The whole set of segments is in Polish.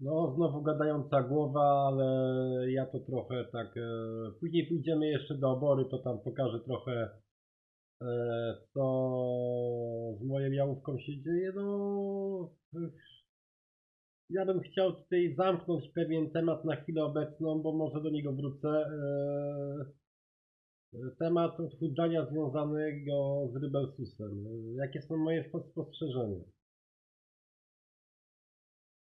No, znowu gadająca głowa, ale ja to trochę tak. E, później pójdziemy jeszcze do obory, to tam pokażę trochę, e, co z moją jałówką się dzieje. No, ja bym chciał tutaj zamknąć pewien temat na chwilę obecną, bo może do niego wrócę. E, temat odchudzania związanego z Rybelsusem. Jakie są moje spostrzeżenia?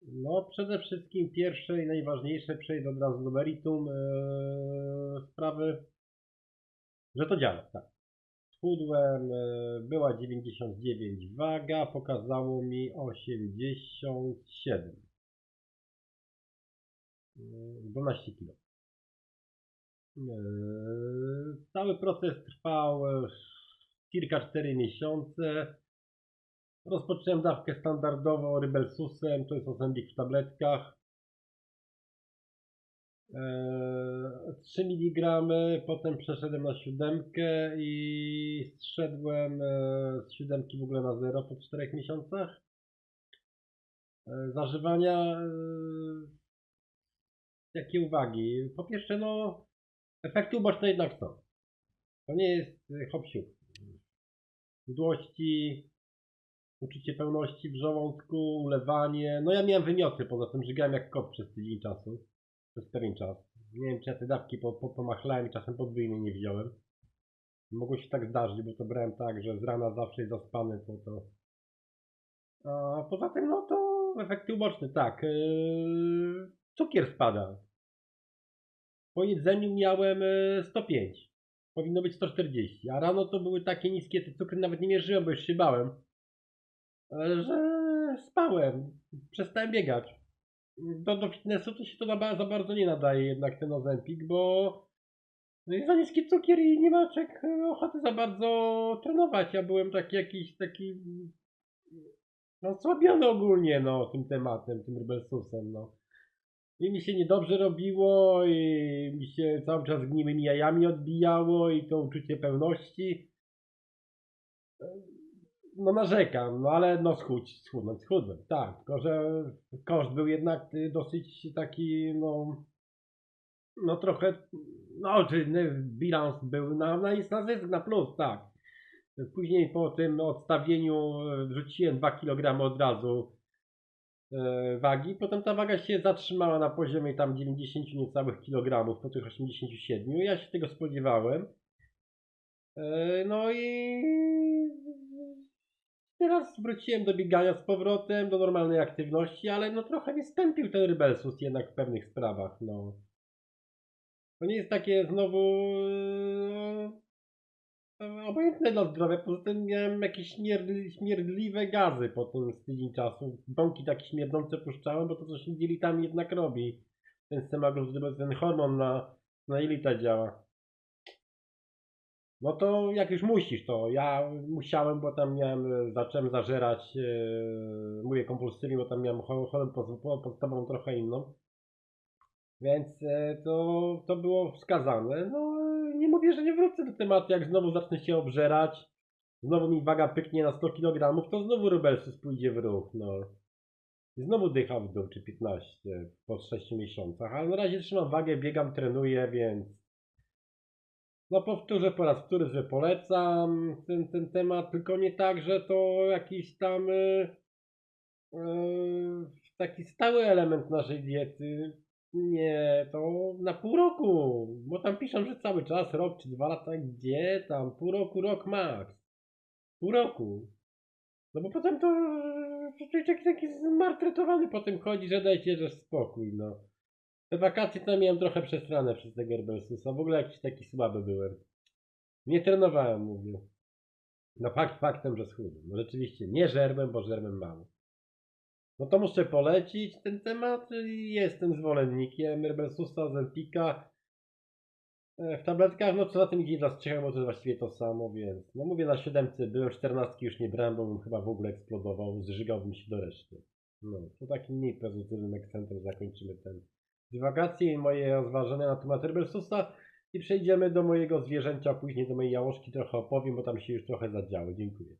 No, przede wszystkim pierwsze i najważniejsze, przejdę od razu do meritum yy, sprawy, że to działa, tak. Yy, była 99 waga, pokazało mi 87. Yy, 12 kg. Cały proces trwał yy, kilka 4 miesiące. Rozpocząłem dawkę standardową Rybelsusem, to jest ozębik w tabletkach. Eee, 3 mg, potem przeszedłem na siódemkę i zszedłem e, z siódemki w ogóle na zero po 4 miesiącach. E, zażywania. E, jakie uwagi? Po pierwsze, no, efekty uboczne jednak są. To nie jest hop Mdłości, uczucie pełności w żołądku, ulewanie. No ja miałem wymioty, poza tym żygałem jak kot przez tydzień czasu. Przez pewien czas. Nie wiem, czy ja te dawki po, po, pomachlałem i czasem podwójnej nie wziąłem. Mogło się tak zdarzyć, bo to brałem tak, że z rana zawsze jest zaspany, to to... A poza tym, no to efekty uboczne, tak. Yy, cukier spada. Po jedzeniu miałem 105. Yy, Powinno być 140, a rano to były takie niskie te cukry, nawet nie mierzyłem, bo już się bałem że spałem, przestałem biegać. Do, do fitnessu to się to na, za bardzo nie nadaje jednak ten ozempik, bo no jest za niski cukier i nie ma czek ochoty za bardzo trenować. Ja byłem taki jakiś taki no ogólnie no tym tematem, tym rebelsusem no. I mi się niedobrze robiło i mi się cały czas gniłymi jajami odbijało i to uczucie pełności no narzekam, no ale no schudź, schudnąć, schudłem, tak, tylko że koszt był jednak y, dosyć taki, no, no trochę, no czy bilans był na, na, na zysk, na plus, tak. Później po tym odstawieniu wrzuciłem 2 kg od razu e, wagi, potem ta waga się zatrzymała na poziomie tam 90 niecałych kilogramów po tych 87, ja się tego spodziewałem. No i Teraz wróciłem do biegania z powrotem, do normalnej aktywności, ale no trochę mnie stępił ten Rybelsus jednak w pewnych sprawach, no. To nie jest takie znowu no, obojętne dla zdrowia, poza tym miałem jakieś śmierdli, śmierdliwe gazy po tym z tydzień czasu. Bąki takie śmierdzące puszczałem, bo to coś tam jednak robi. Ten semaglutid, ten hormon na, na jelita działa. No to jak już musisz, to ja musiałem, bo tam miałem, zacząłem zażerać, yy, mówię kompulsywnie, bo tam miałem chorobę podstawową trochę inną. Więc yy, to, to było wskazane. No nie mówię, że nie wrócę do tematu, jak znowu zacznę się obżerać, znowu mi waga pyknie na 100 kg, to znowu Rubelsus pójdzie w ruch, no. I znowu dycha w dół, czy 15 po 6 miesiącach, ale na razie trzymam wagę, biegam, trenuję, więc no powtórzę po raz któryś, że polecam ten, ten temat, tylko nie tak, że to jakiś tam yy, yy, taki stały element naszej diety. Nie, to na pół roku, bo tam piszą, że cały czas, rok czy dwa lata, gdzie tam, pół roku, rok max. Pół roku. No bo potem to człowiek taki zmartretowany potem chodzi, że dajcie, że spokój, no. Te wakacje to miałem trochę przesrane przez tego Herbelsusa. W ogóle jakiś taki słaby byłem. Nie trenowałem, mówię. No fakt faktem, że schudłem. No rzeczywiście, nie żerłem, bo żerłem mało. No to muszę polecić ten temat. Jestem zwolennikiem Herbelsusa, Zempika. E, w tabletkach, no co na tym idzie dla strzechę, bo to jest właściwie to samo, więc no mówię na siódemce byłem, czternastki już nie brałem, bo bym chyba w ogóle eksplodował, zżygałbym się do reszty. No, to takim mniej pozytywnym akcentem zakończymy ten dywagacje i moje rozważania na temat Rebelsusa i przejdziemy do mojego zwierzęcia, później do mojej jałoszki trochę opowiem, bo tam się już trochę zadziały. Dziękuję.